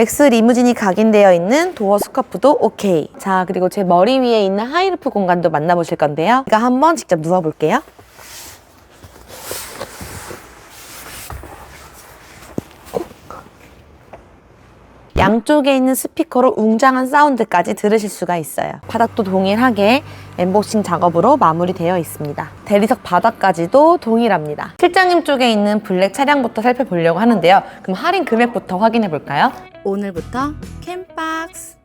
맥스 리무진이 각인되어 있는 도어 스커프도 오케이. 자, 그리고 제 머리 위에 있는 하이루프 공간도 만나보실 건데요. 제가 한번 직접 누워볼게요. 양쪽에 있는 스피커로 웅장한 사운드까지 들으실 수가 있어요. 바닥도 동일하게 엠보싱 작업으로 마무리되어 있습니다. 대리석 바닥까지도 동일합니다. 실장님 쪽에 있는 블랙 차량부터 살펴보려고 하는데요. 그럼 할인 금액부터 확인해 볼까요? 오늘부터 캠박스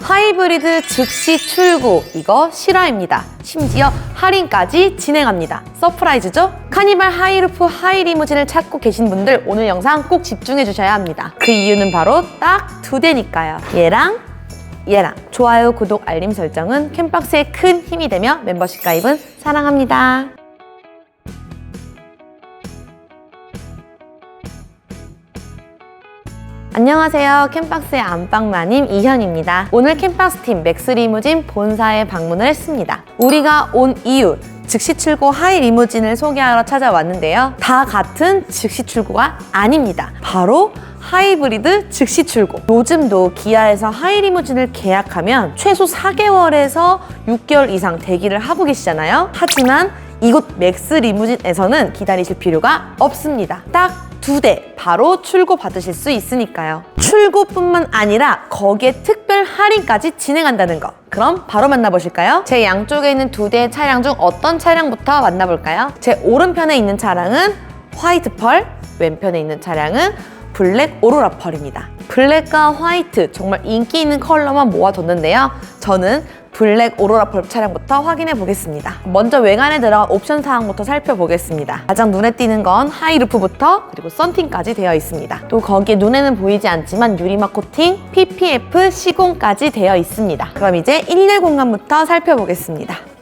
하이브리드 즉시 출고 이거 실화입니다. 심지어 할인까지 진행합니다. 서프라이즈죠? 카니발 하이루프 하이리무진을 찾고 계신 분들 오늘 영상 꼭 집중해 주셔야 합니다. 그 이유는 바로 딱 두 대니까요. 얘랑 얘랑 좋아요, 구독, 알림 설정은 캠박스의 큰 힘이 되며 멤버십 가입은 사랑합니다. 안녕하세요. 캠박스의 안방마님 이현입니다. 오늘 캠박스팀 맥스 리무진 본사에 방문을 했습니다. 우리가 온 이유, 즉시 출고 하이 리무진을 소개하러 찾아왔는데요. 다 같은 즉시 출고가 아닙니다. 바로 하이브리드 즉시 출고. 요즘도 기아에서 하이 리무진을 계약하면 최소 4개월에서 6개월 이상 대기를 하고 계시잖아요. 하지만 이곳 맥스 리무진에서는 기다리실 필요가 없습니다. 딱 두 대 바로 출고 받으실 수 있으니까요. 출고뿐만 아니라 거기에 특별 할인까지 진행한다는 거. 그럼 바로 만나보실까요? 제 양쪽에 있는 두 대의 차량 중 어떤 차량부터 만나볼까요? 제 오른편에 있는 차량은 화이트 펄, 왼편에 있는 차량은 블랙 오로라 펄입니다. 블랙과 화이트 정말 인기 있는 컬러만 모아뒀는데요. 저는 블랙 오로라 펄 차량부터 확인해 보겠습니다. 먼저 외관에 들어간 옵션 사항부터 살펴보겠습니다. 가장 눈에 띄는 건 하이루프부터 그리고 썬팅까지 되어 있습니다. 또 거기에 눈에는 보이지 않지만 유리막 코팅, PPF 시공까지 되어 있습니다. 그럼 이제 1열 공간부터 살펴보겠습니다.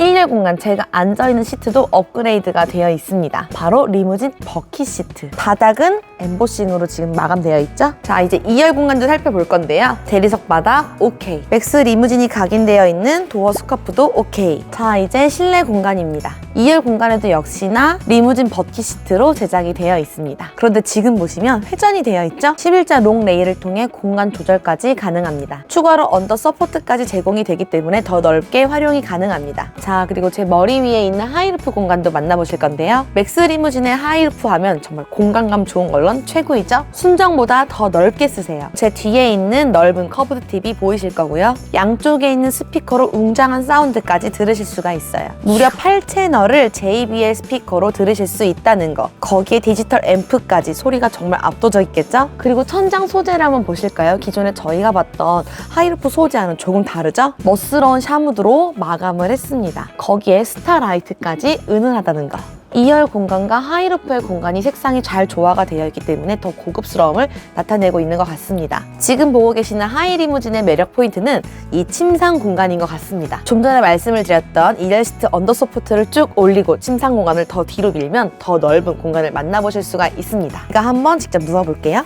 1열 공간 제가 앉아있는 시트도 업그레이드가 되어 있습니다. 바로 리무진 버킷 시트. 바닥은 엠보싱으로 지금 마감되어 있죠? 자 이제 2열 공간도 살펴볼 건데요. 대리석 바닥 오케이. 맥스 리무진이 각인되어 있는 도어 스커프도 오케이. 자 이제 실내 공간입니다. 2열 공간에도 역시나 리무진 버킷 시트로 제작이 되어 있습니다. 그런데 지금 보시면 회전이 되어 있죠? 11자 롱 레일을 통해 공간 조절까지 가능합니다. 추가로 언더 서포트까지 제공이 되기 때문에 더 넓게 활용이 가능합니다. 자 그리고 제 머리 위에 있는 하이루프 공간도 만나보실 건데요. 맥스 리무진의 하이루프 하면 정말 공간감 좋은 걸론 최고이죠? 순정보다 더 넓게 쓰세요. 제 뒤에 있는 넓은 커브드 팁이 보이실 거고요. 양쪽에 있는 스피커로 웅장한 사운드까지 들으실 수가 있어요. 무려 8채널을 JBL 스피커로 들으실 수 있다는 거. 거기에 디지털 앰프까지 소리가 정말 압도적이겠죠? 그리고 천장 소재를 한번 보실까요? 기존에 저희가 봤던 하이루프 소재와는 조금 다르죠? 멋스러운 샤무드로 마감을 했습니다. 거기에 스타라이트까지 은은하다는 거. 2열 공간과 하이루프의 공간이 색상이 잘 조화가 되어 있기 때문에 더 고급스러움을 나타내고 있는 것 같습니다. 지금 보고 계시는 하이리무진의 매력 포인트는 이 침상 공간인 것 같습니다. 좀 전에 말씀을 드렸던 2열 시트 언더소프트를 쭉 올리고 침상 공간을 더 뒤로 밀면 더 넓은 공간을 만나보실 수가 있습니다. 제가 한번 직접 누워볼게요.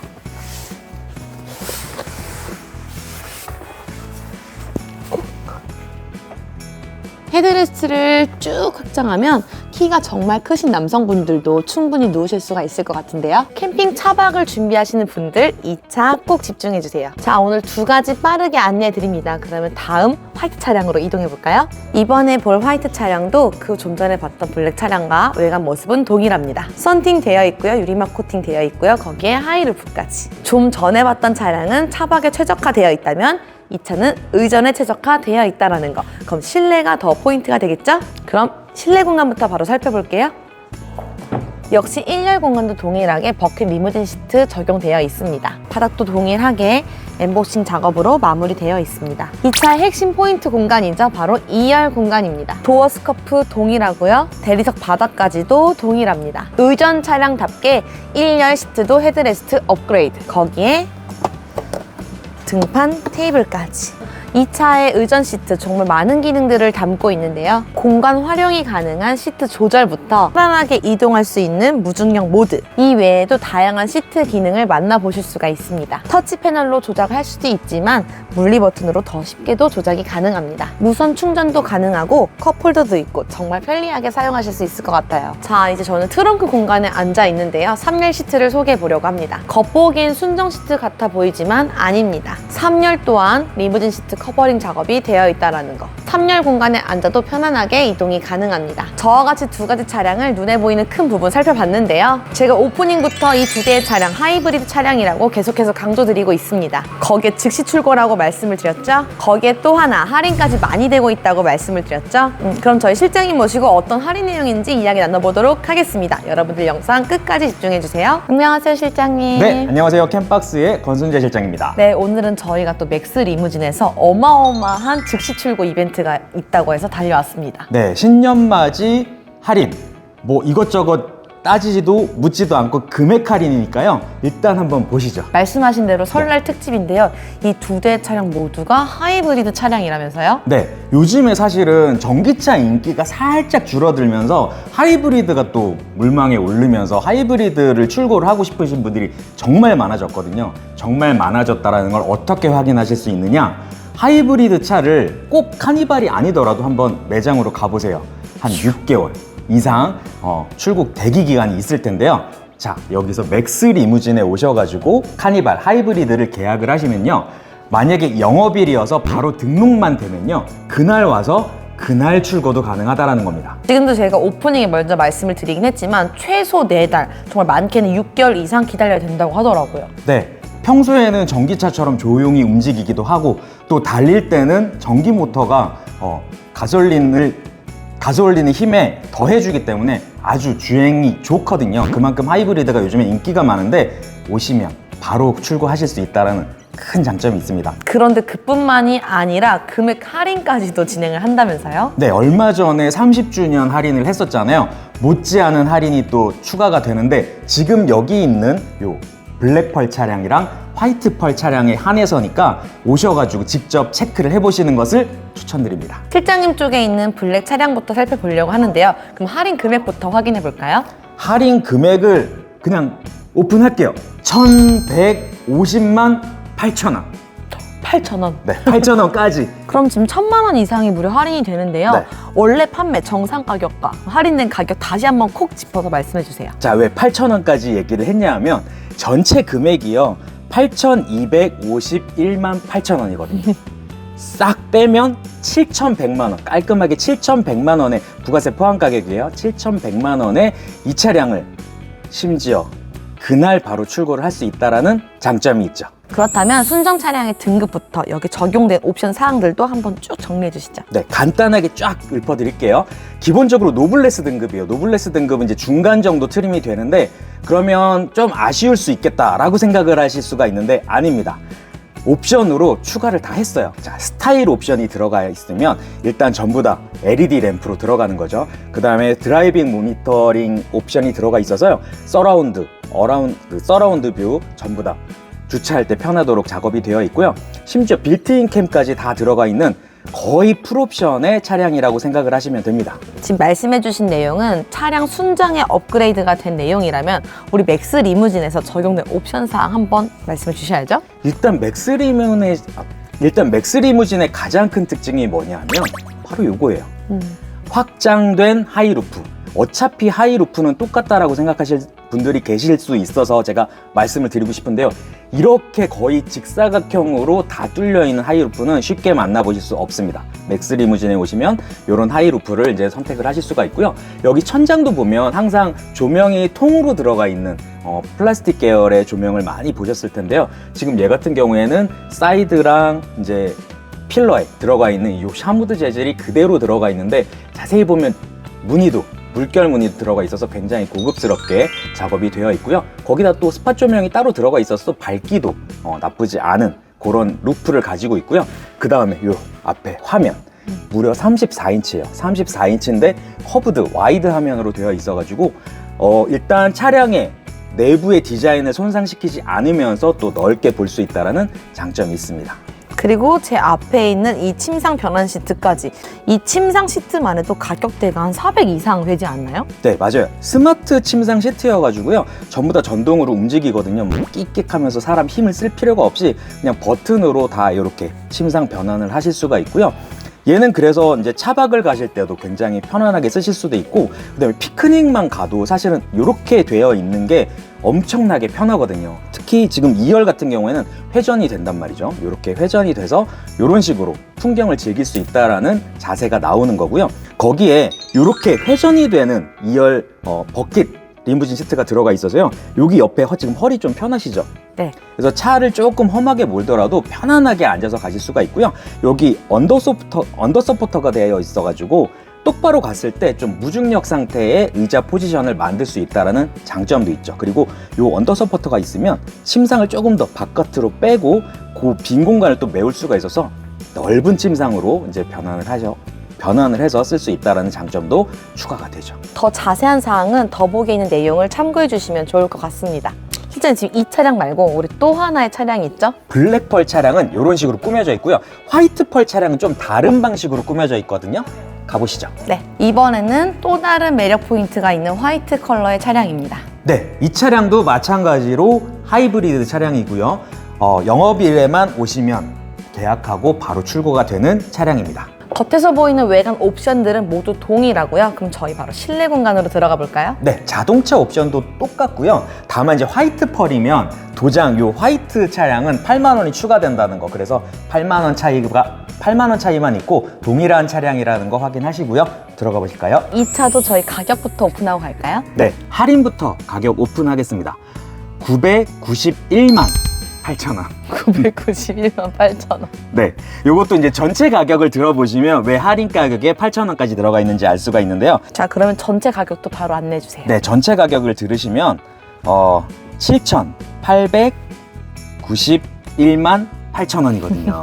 헤드레스트를 쭉 확장하면 키가 정말 크신 남성분들도 충분히 누우실 수가 있을 것 같은데요. 캠핑 차박을 준비하시는 분들 이차꼭 집중해 주세요. 자, 오늘 두 가지 빠르게 안내해 드립니다. 그러면 다음 화이트 차량으로 이동해 볼까요? 이번에 볼 화이트 차량도 그 좀 전에 봤던 블랙 차량과 외관 모습은 동일합니다. 썬팅 되어 있고요. 유리막 코팅 되어 있고요. 거기에 하이루프까지. 좀 전에 봤던 차량은 차박에 최적화되어 있다면 이 차는 의전에 최적화되어 있다는 거. 그럼 실내가 더 포인트가 되겠죠? 그럼 실내 공간부터 바로 살펴볼게요. 역시 1열 공간도 동일하게 버킷 리무진 시트 적용되어 있습니다. 바닥도 동일하게 엠보싱 작업으로 마무리되어 있습니다. 이 차의 핵심 포인트 공간이죠. 바로 2열 공간입니다. 도어 스커프 동일하고요. 대리석 바닥까지도 동일합니다. 의전 차량답게 1열 시트도 헤드레스트 업그레이드. 거기에 등판 테이블까지. 이 차의 의전 시트 정말 많은 기능들을 담고 있는데요. 공간 활용이 가능한 시트 조절부터 편안하게 이동할 수 있는 무중력 모드, 이 외에도 다양한 시트 기능을 만나보실 수가 있습니다. 터치 패널로 조작할 수도 있지만 물리 버튼으로 더 쉽게도 조작이 가능합니다. 무선 충전도 가능하고 컵홀더도 있고 정말 편리하게 사용하실 수 있을 것 같아요. 자, 이제 저는 트렁크 공간에 앉아 있는데요. 3열 시트를 소개해 보려고 합니다. 겉보기엔 순정 시트 같아 보이지만 아닙니다. 3열 또한 리무진 시트 커버링 작업이 되어 있다는 거. 3열 공간에 앉아도 편안하게 이동이 가능합니다. 저와 같이 두 가지 차량을 눈에 보이는 큰 부분 살펴봤는데요. 제가 오프닝부터 이두 개의 차량 하이브리드 차량이라고 계속해서 강조드리고 있습니다. 거기에 즉시 출고라고 말씀을 드렸죠. 거기에 또 하나 할인까지 많이 되고 있다고 말씀을 드렸죠. 음, 그럼 저희 실장님 모시고 어떤 할인 내용인지 이야기 나눠보도록 하겠습니다. 여러분들 영상 끝까지 집중해 주세요. 안녕하세요, 실장님. 네, 안녕하세요. 캠박스의 권순재 실장입니다. 네, 오늘은 저희가 또 맥스 리무진에서 어마어마한 즉시 출고 이벤트가 있다고 해서 달려왔습니다. 네, 신년맞이 할인. 뭐 이것저것 따지지도 묻지도 않고 금액 할인이니까요. 일단 한번 보시죠. 말씀하신 대로 설날 특집인데요. 이 두 대 차량 모두가 하이브리드 차량이라면서요? 네, 요즘에 사실은 전기차 인기가 살짝 줄어들면서 하이브리드가 또 물망에 오르면서 하이브리드를 출고를 하고 싶으신 분들이 정말 많아졌거든요. 정말 많아졌다는 걸 어떻게 확인하실 수 있느냐? 하이브리드 차를 꼭 카니발이 아니더라도 한번 매장으로 가보세요. 한 6개월 이상 어, 출국 대기 기간이 있을 텐데요. 자, 여기서 맥스 리무진에 오셔가지고 카니발 하이브리드를 계약을 하시면요. 만약에 영업일이어서 바로 등록만 되면요. 그날 와서 그날 출고도 가능하다라는 겁니다. 지금도 제가 오프닝에 먼저 말씀을 드리긴 했지만 최소 4달, 정말 많게는 6개월 이상 기다려야 된다고 하더라고요. 네. 평소에는 전기차처럼 조용히 움직이기도 하고 또 달릴 때는 전기 모터가 어, 가솔린을 가솔린의 힘에 더해주기 때문에 아주 주행이 좋거든요. 그만큼 하이브리드가 요즘에 인기가 많은데 오시면 바로 출고하실 수 있다는 큰 장점이 있습니다. 그런데 그뿐만이 아니라 금액 할인까지도 진행을 한다면서요? 네, 얼마 전에 30주년 할인을 했었잖아요. 못지않은 할인이 또 추가가 되는데 지금 여기 있는 요 블랙펄 차량이랑 화이트펄 차량에 한해서니까 오셔가지고 직접 체크를 해보시는 것을 추천드립니다. 실장님 쪽에 있는 블랙 차량부터 살펴보려고 하는데요. 그럼 할인 금액부터 확인해 볼까요? 할인 금액을 그냥 오픈할게요. 1,150만 8천 원. 8,000원. 네, 8천 원까지. 그럼 지금 천만 원 이상이 무려 할인이 되는데요. 네. 원래 판매 정상 가격과 할인된 가격 다시 한번 콕 짚어서 말씀해 주세요. 자, 왜 8천 원까지 얘기를 했냐 하면 전체 금액이요. 8,251만 8천 원이거든요. 싹 빼면 7,100만 원, 깔끔하게 7,100만 원의 부가세 포함 가격이에요. 7,100만 원에 이 차량을 심지어 그날 바로 출고를 할 수 있다라는 장점이 있죠. 그렇다면 순정 차량의 등급부터 여기 적용된 옵션 사항들도 한번 쭉 정리해 주시죠. 네, 간단하게 쫙 읊어드릴게요. 기본적으로 노블레스 등급이에요. 노블레스 등급은 이제 중간 정도 트림이 되는데 그러면 좀 아쉬울 수 있겠다라고 생각을 하실 수가 있는데 아닙니다. 옵션으로 추가를 다 했어요. 자, 스타일 옵션이 들어가 있으면 일단 전부 다 LED 램프로 들어가는 거죠. 그 다음에 드라이빙 모니터링 옵션이 들어가 있어서요. 서라운드, 어라운드, 서라운드 뷰 전부 다 주차할 때 편하도록 작업이 되어 있고요. 심지어 빌트인 캠까지 다 들어가 있는 거의 풀옵션의 차량이라고 생각을 하시면 됩니다. 지금 말씀해 주신 내용은 차량 순정에 업그레이드가 된 내용이라면 우리 맥스 리무진에서 적용된 옵션 사항 한번 말씀해 주셔야죠. 일단 맥스 리무진의 일단 맥스 리무진의 가장 큰 특징이 뭐냐면 바로 이거예요. 확장된 하이루프. 어차피 하이루프는 똑같다라고 생각하실 분들이 계실 수 있어서 제가 말씀을 드리고 싶은데요. 이렇게 거의 직사각형으로 다 뚫려 있는 하이루프는 쉽게 만나보실 수 없습니다. 맥스 리무진에 오시면 이런 하이루프를 이제 선택을 하실 수가 있고요. 여기 천장도 보면 항상 조명이 통으로 들어가 있는 어, 플라스틱 계열의 조명을 많이 보셨을 텐데요. 지금 얘 같은 경우에는 사이드랑 이제 필러에 들어가 있는 이 샤무드 재질이 그대로 들어가 있는데 자세히 보면 무늬도 물결 무늬도 들어가 있어서 굉장히 고급스럽게 작업이 되어 있고요. 거기다 또 스팟 조명이 따로 들어가 있어서 밝기도 어, 나쁘지 않은 그런 루프를 가지고 있고요. 그 다음에 요 앞에 화면 무려 34인치예요. 34인치인데 커브드 와이드 화면으로 되어 있어가지고 어, 일단 차량의 내부의 디자인을 손상시키지 않으면서 또 넓게 볼 수 있다는 장점이 있습니다. 그리고 제 앞에 있는 이 침상 변환 시트까지 이 침상 시트만 해도 가격대가 한 400 이상 되지 않나요? 네, 맞아요. 스마트 침상 시트여가지고요. 전부 다 전동으로 움직이거든요. 뭐 끽끽 하면서 사람 힘을 쓸 필요가 없이 그냥 버튼으로 다 이렇게 침상 변환을 하실 수가 있고요. 얘는 그래서 이제 차박을 가실 때도 굉장히 편안하게 쓰실 수도 있고, 그다음에 피크닉만 가도 사실은 이렇게 되어 있는 게 엄청나게 편하거든요. 특히 지금 2열 같은 경우에는 회전이 된단 말이죠. 이렇게 회전이 돼서 이런 식으로 풍경을 즐길 수 있다라는 자세가 나오는 거고요. 거기에 이렇게 회전이 되는 2열 어, 버킷 리무진 시트가 들어가 있어서요. 여기 옆에 허- 지금 허리 좀 편하시죠? 네. 그래서 차를 조금 험하게 몰더라도 편안하게 앉아서 가실 수가 있고요. 여기 언더서포터, 언더 서포터가 되어 있어가지고 똑바로 갔을 때 좀 무중력 상태의 의자 포지션을 만들 수 있다는 장점도 있죠. 그리고 이 언더 서포터가 있으면 침상을 조금 더 바깥으로 빼고 그 빈 공간을 또 메울 수가 있어서 넓은 침상으로 이제 변환을 하죠. 변환을 해서 쓸 수 있다는 장점도 추가가 되죠. 더 자세한 사항은 더보기에 있는 내용을 참고해 주시면 좋을 것 같습니다. 실제 지금 이 차량 말고 우리 또 하나의 차량이 있죠? 블랙펄 차량은 이런 식으로 꾸며져 있고요. 화이트펄 차량은 좀 다른 방식으로 꾸며져 있거든요. 가보시죠. 네. 이번에는 또 다른 매력 포인트가 있는 화이트 컬러의 차량입니다. 네, 이 차량도 마찬가지로 하이브리드 차량이고요. 어, 영업일에만 오시면 계약하고 바로 출고가 되는 차량입니다. 겉에서 보이는 외관 옵션들은 모두 동일하고요. 그럼 저희 바로 실내 공간으로 들어가 볼까요? 네, 자동차 옵션도 똑같고요. 다만 이제 화이트 펄이면 도장 요 화이트 차량은 8만 원이 추가된다는 거. 그래서 8만 원 차이가 8만 원 차이만 있고 동일한 차량이라는 거 확인하시고요. 들어가 보실까요? 이 차도 저희 가격부터 오픈하고 갈까요? 네, 할인부터 가격 오픈하겠습니다. 991만 8천 원. 991만 8천 원. 네, 이것도 이제 전체 가격을 들어보시면 왜 할인 가격에 8천 원까지 들어가 있는지 알 수가 있는데요. 자, 그러면 전체 가격도 바로 안내해 주세요. 네, 전체 가격을 들으시면 어 7,891만 8천 원이거든요.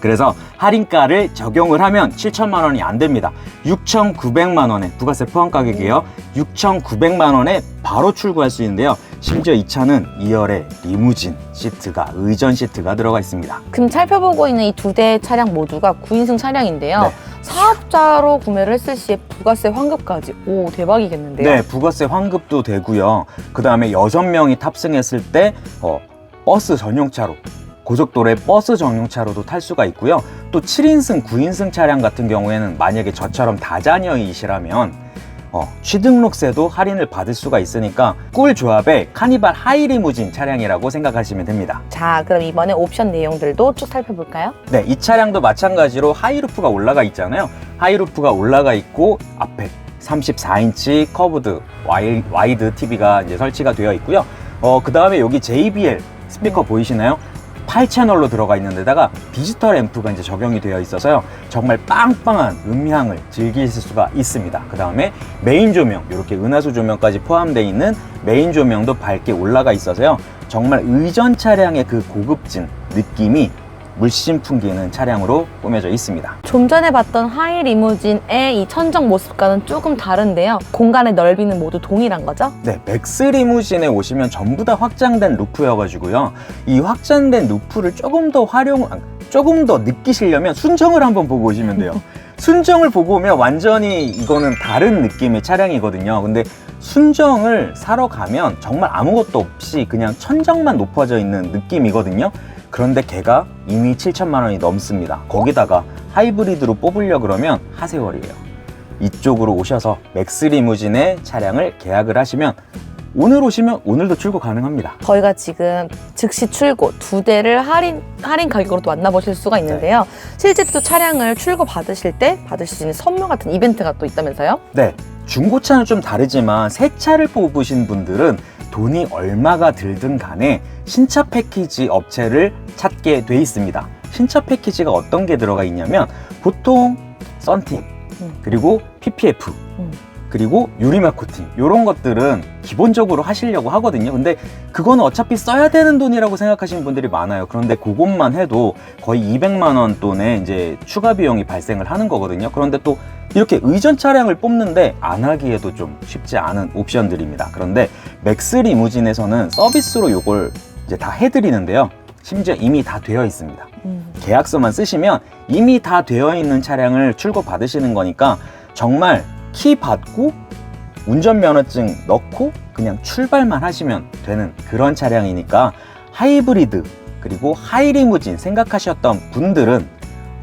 그래서 할인가를 적용을 하면 7천만 원이 안 됩니다. 6,900만 원에 부가세 포함 가격이에요. 6,900만 원에 바로 출고할 수 있는데요. 심지어 이 차는 2열에 리무진 시트가 의전 시트가 들어가 있습니다. 지금 살펴보고 있는 이 두 대의 차량 모두가 9인승 차량인데요. 네. 사업자로 구매를 했을 시에 부가세 환급까지. 오, 대박이겠는데요? 네, 부가세 환급도 되고요. 그 다음에 여섯 명이 탑승했을 때 어, 버스 전용차로 고속도로에 버스 전용차로도 탈 수가 있고요. 또 7인승, 9인승 차량 같은 경우에는 만약에 저처럼 다자녀이시라면 어, 취등록세도 할인을 받을 수가 있으니까 꿀 조합의 카니발 하이리무진 차량이라고 생각하시면 됩니다. 자, 그럼 이번에 옵션 내용들도 쭉 살펴볼까요? 네, 이 차량도 마찬가지로 하이루프가 올라가 있잖아요. 하이루프가 올라가 있고 앞에 34인치 커브드 와이, 와이드 TV가 이제 설치가 되어 있고요. 어, 그 다음에 여기 JBL 스피커 네. 보이시나요? 8채널로 들어가 있는 데다가 디지털 앰프가 이제 적용이 되어 있어서요. 정말 빵빵한 음향을 즐기실 수가 있습니다. 그 다음에 메인 조명, 이렇게 은하수 조명까지 포함되어 있는 메인 조명도 밝게 올라가 있어서요. 정말 의전 차량의 그 고급진 느낌이 물씬 풍기는 차량으로 꾸며져 있습니다. 좀 전에 봤던 하이 리무진의 이 천정 모습과는 조금 다른데요. 공간의 넓이는 모두 동일한 거죠? 네, 맥스 리무진에 오시면 전부 다 확장된 루프여가지고요. 이 확장된 루프를 조금 더 활용, 아, 조금 더 느끼시려면 순정을 한번 보고 오시면 돼요. 순정을 보고 오면 완전히 이거는 다른 느낌의 차량이거든요. 근데 순정을 사러 가면 정말 아무것도 없이 그냥 천장만 높아져 있는 느낌이거든요. 그런데 걔가 이미 7천만 원이 넘습니다. 거기다가 하이브리드로 뽑으려 그러면 하세월이에요. 이쪽으로 오셔서 맥스 리무진의 차량을 계약을 하시면 오늘 오시면 오늘도 출고 가능합니다. 저희가 지금 즉시 출고 두 대를 할인 할인 가격으로 또 만나보실 수가 있는데요. 실제 또 차량을 출고 받으실 때 받으실 수 있는 선물 같은 이벤트가 또 있다면서요? 네, 중고차는 좀 다르지만 새 차를 뽑으신 분들은 돈이 얼마가 들든 간에 신차 패키지 업체를 찾게 돼 있습니다. 신차 패키지가 어떤 게 들어가 있냐면 보통 썬팅 음. 그리고 PPF 음. 그리고 유리막 코팅 이런 것들은 기본적으로 하시려고 하거든요. 근데 그거는 어차피 써야 되는 돈이라고 생각하시는 분들이 많아요. 그런데 그것만 해도 거의 200만 원 돈의 이제 추가 비용이 발생을 하는 거거든요. 그런데 또 이렇게 의전 차량을 뽑는데 안 하기에도 좀 쉽지 않은 옵션들입니다. 그런데 맥스 리무진에서는 서비스로 이걸 이제 다 해드리는데요. 심지어 이미 다 되어 있습니다. 계약서만 쓰시면 이미 다 되어 있는 차량을 출고 받으시는 거니까 정말 키 받고 운전면허증 넣고 그냥 출발만 하시면 되는 그런 차량이니까 하이브리드 그리고 하이리무진 생각하셨던 분들은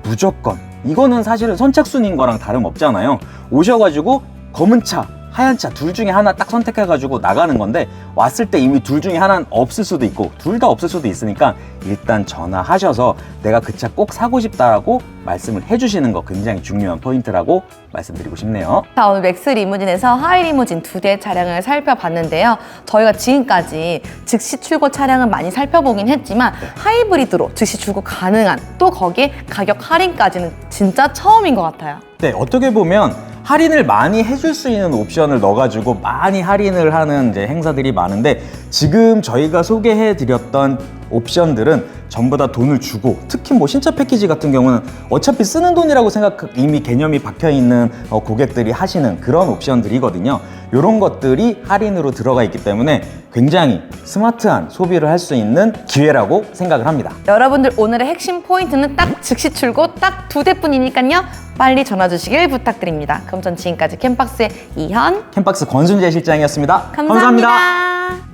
무조건 이거는 사실은 선착순인 거랑 다름없잖아요. 오셔가지고 검은 차 하얀 차 둘 중에 하나 딱 선택해가지고 나가는 건데 왔을 때 이미 둘 중에 하나는 없을 수도 있고 둘 다 없을 수도 있으니까 일단 전화하셔서 내가 그 차 꼭 사고 싶다라고 말씀을 해주시는 거 굉장히 중요한 포인트라고 말씀드리고 싶네요 자, 오늘 맥스 리무진에서 하이 리무진 두 대의 차량을 살펴봤는데요. 저희가 지금까지 즉시 출고 차량은 많이 살펴보긴 했지만 하이브리드로 즉시 출고 가능한 또 거기에 가격 할인까지는 진짜 처음인 것 같아요. 네, 어떻게 보면 할인을 많이 해줄 수 있는 옵션을 넣어가지고 많이 할인을 하는 이제 행사들이 많은데 지금 저희가 소개해드렸던 옵션들은 전부 다 돈을 주고 특히 뭐 신차 패키지 같은 경우는 어차피 쓰는 돈이라고 생각 이미 개념이 박혀 있는 어, 고객들이 하시는 그런 옵션들이거든요. 이런 것들이 할인으로 들어가 있기 때문에 굉장히 스마트한 소비를 할 수 있는 기회라고 생각을 합니다. 여러분들 오늘의 핵심 포인트는 딱 즉시 출고 딱 두 대뿐이니까요. 빨리 전화 주시길 부탁드립니다. 그럼 전 지금까지 캠박스의 이현 캠박스 권순재 실장이었습니다 감사합니다.